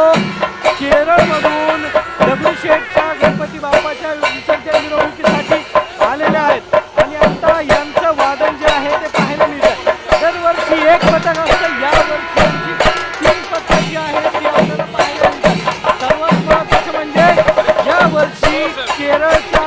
मित्रांनो केरळमधून दगडूशेठच्या गणपती बाप्पाच्या विसर्जन मिरवणुकीसाठी आलेले आहेत. आणि आता यांचं वादन जे आहे ते पाहायला मिळतं दरवर्षी एक पथक असतं. या वर्षी तीन पथक जी आहे ती आपल्याला पाहायला मिळतात. सर्वात महत्वाचं म्हणजे या वर्षी केरळच्या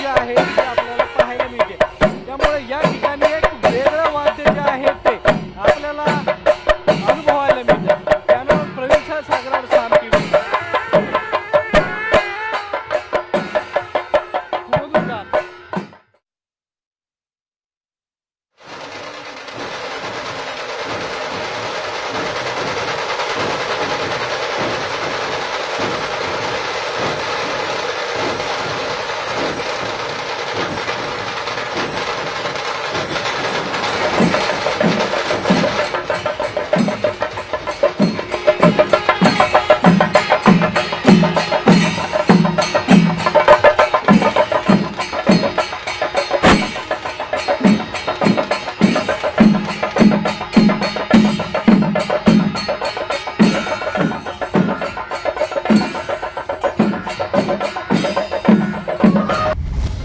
जे आहे.